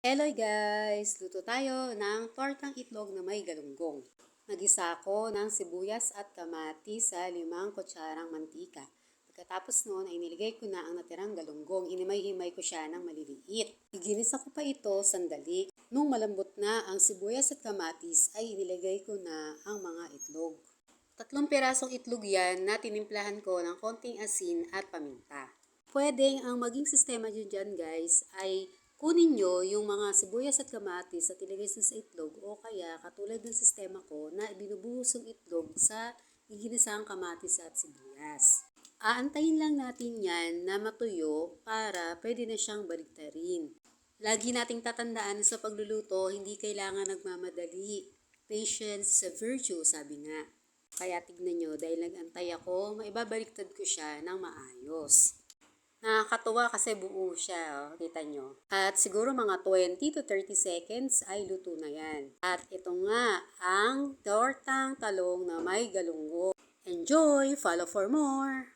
Hello guys! Luto tayo ng tortang itlog na may galunggong. Nagisa ko ng sibuyas at kamatis sa limang kutsarang mantika. Pagkatapos noon ay nilagay ko na ang natirang galunggong. Inimay-himay ko siya ng maliliit. Iginisa ko pa ito sandali. Nung malambot na ang sibuyas at kamatis ay inilagay ko na ang mga itlog. Tatlong pirasong itlog yan na tinimplahan ko ng konting asin at paminta. Pwedeng ang maging sistema nyo dyan guys ay kunin nyo yung mga sibuyas at kamatis at ilagay sa sa itlog o kaya katulad ng sistema ko na binubuhos yung itlog sa giginisang kamatis at sibuyas. Aantayin lang natin yan na matuyo para pwede na siyang baliktarin. Lagi nating tatandaan sa pagluluto, hindi kailangan nagmamadali. Patience is a virtue, sabi nga. Kaya tignan nyo, dahil nag-antay ako, maibabaliktad ko siya ng maayos. Nakakatuwa kasi buo siya, oh. kita nyo. At siguro mga 20 to 30 seconds ay luto na yan. At ito nga ang tortang talong na may galunggo. Enjoy! Follow for more!